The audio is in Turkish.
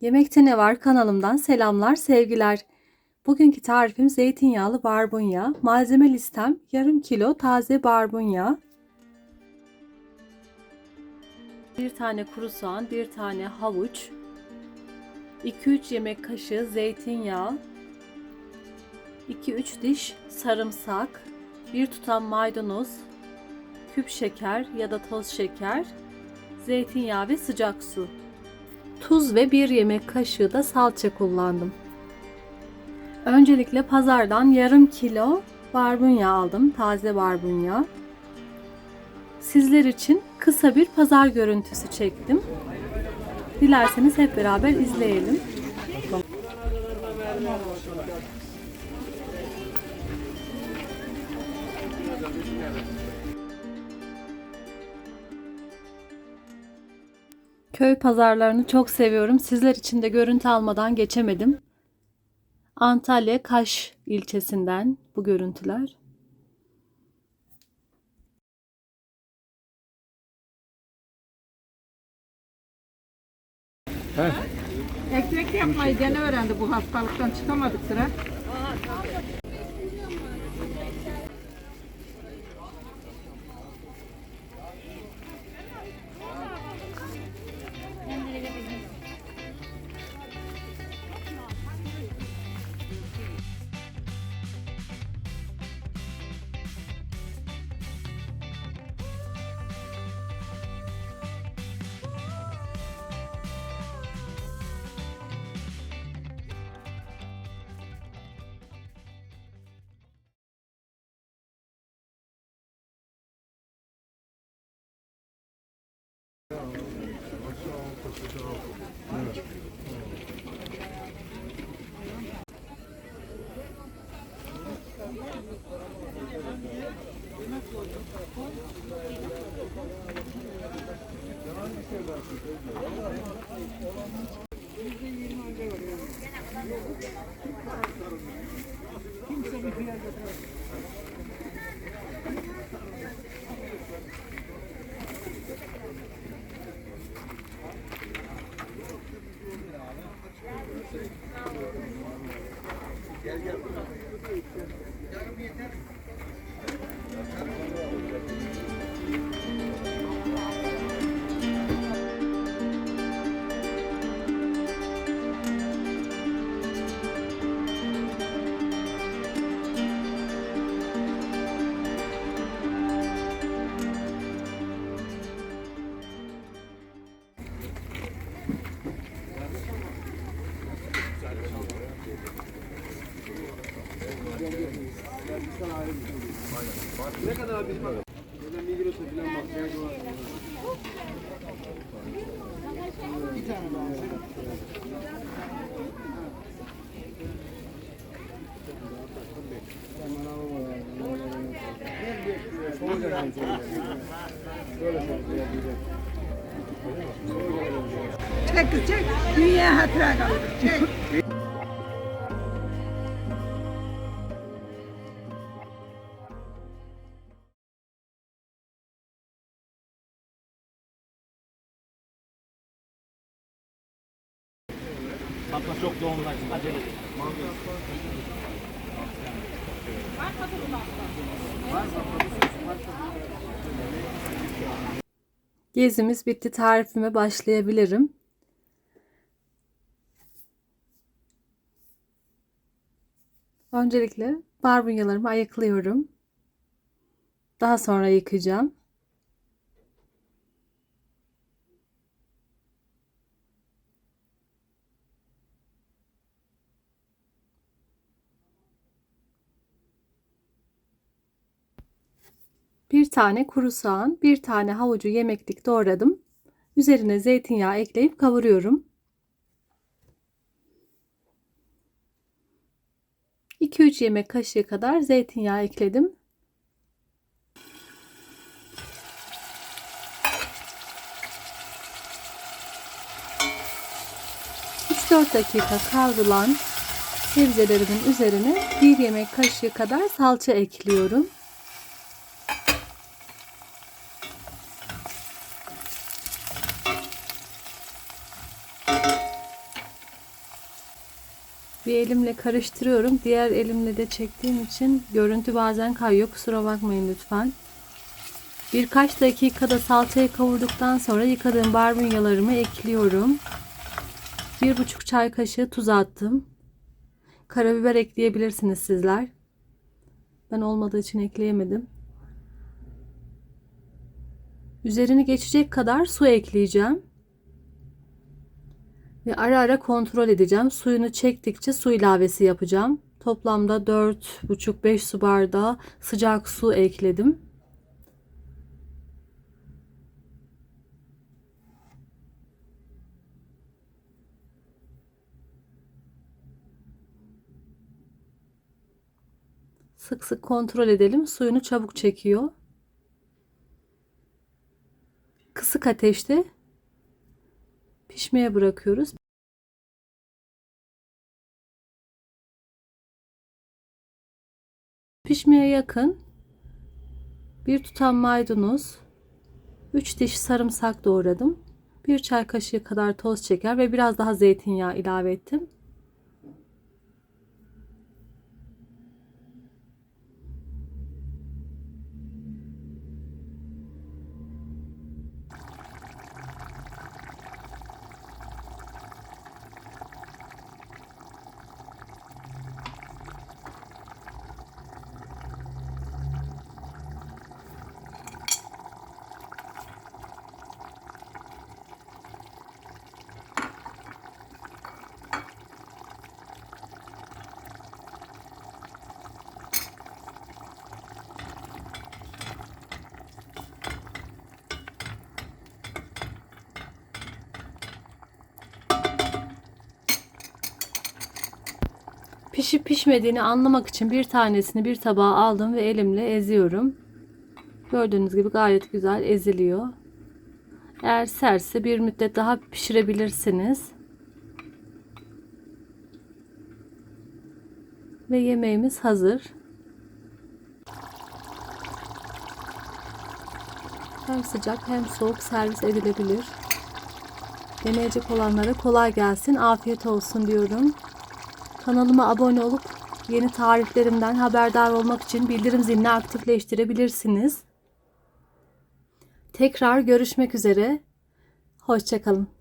Yemekte Ne Var kanalımdan selamlar, sevgiler. Bugünkü tarifim zeytinyağlı barbunya. Malzeme listem yarım kilo taze barbunya. Bir tane kuru soğan, bir tane havuç, 2-3 yemek kaşığı zeytinyağı, 2-3 diş sarımsak, bir tutam maydanoz, küp şeker ya da toz şeker, zeytinyağı ve sıcak su. Tuz ve bir yemek kaşığı da salça kullandım. Öncelikle pazardan yarım kilo barbunya aldım. Taze barbunya. Sizler için kısa bir pazar görüntüsü çektim. Dilerseniz hep beraber izleyelim. Köy pazarlarını çok seviyorum. Sizler için de görüntü almadan geçemedim. Antalya Kaş ilçesinden bu görüntüler. Ekmek yapmayı gene öğrendi bu hastalıktan çıkamadık sıra. Evet. Thank you. Gel gel. Yarım yeter. Çek kız çek. Dünya hatıra kalır. Çek. Fatma çok yoğunlaştı. Acele et. Gezimiz bitti. Tarifime başlayabilirim. Öncelikle barbunyalarımı ayıklıyorum. Daha sonra yıkayacağım. Bir tane kuru soğan, bir tane havucu yemeklik doğradım. Üzerine zeytinyağı ekleyip kavuruyorum. 2-3 yemek kaşığı kadar zeytinyağı ekledim. ...3-4 dakika kavrulan sebzelerimin üzerine 1 yemek kaşığı kadar salça ekliyorum. Bir elimle karıştırıyorum. Diğer elimle de çektiğim için görüntü bazen kayıyor. Kusura bakmayın lütfen. Birkaç dakikada salçayı kavurduktan sonra yıkadığım barbunyalarımı ekliyorum. Bir buçuk çay kaşığı tuz attım. Karabiber ekleyebilirsiniz sizler. Ben olmadığı için ekleyemedim. Üzerini geçecek kadar su ekleyeceğim. Ve ara ara kontrol edeceğim. Suyunu çektikçe su ilavesi yapacağım. Toplamda 4,5-5 su bardağı sıcak su ekledim. Sık sık kontrol edelim. Suyunu çabuk çekiyor. Kısık ateşte pişmeye bırakıyoruz. Pişmeye yakın bir tutam maydanoz, 3 diş sarımsak doğradım. 1 çay kaşığı kadar toz şeker ve biraz daha zeytinyağı ilave ettim. Pişip pişmediğini anlamak için bir tanesini bir tabağa aldım ve elimle eziyorum. Gördüğünüz gibi gayet güzel eziliyor. Eğer serse bir müddet daha pişirebilirsiniz. Ve yemeğimiz hazır. Hem sıcak hem soğuk servis edilebilir. Deneyecek olanlara kolay gelsin, afiyet olsun diyorum. Kanalıma abone olup yeni tariflerimden haberdar olmak için bildirim zilini aktifleştirebilirsiniz. Tekrar görüşmek üzere. Hoşçakalın.